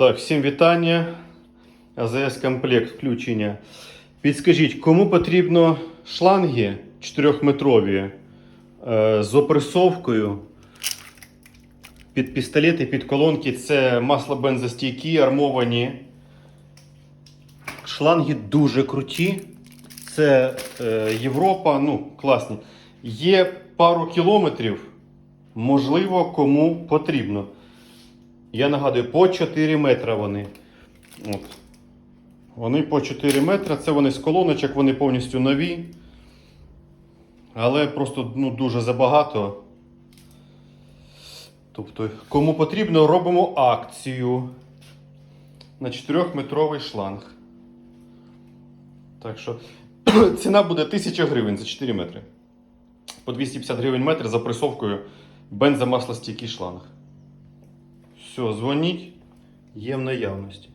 Так, всім вітання. АЗС комплект включення. Підскажіть, кому потрібно шланги 4-метрові е, з опресовкою під пістолети, під колонки. Це маслобензостійкі, армовані. Шланги дуже круті. Це е, Європа, ну, класні. Є пару кілометрів, можливо, кому потрібно. Я нагадую, по 4 метри вони. От. Вони по 4 метри, це вони з колоночок, вони повністю нові. Але просто ну, дуже забагато. Тобто, кому потрібно, робимо акцію на 4-метровий шланг. Так що ціна буде 1000 гривень за 4 метри. По 250 гривень метр за присовкою бензомаслостійкий шланг. Все, дзвоніть, є в наявності.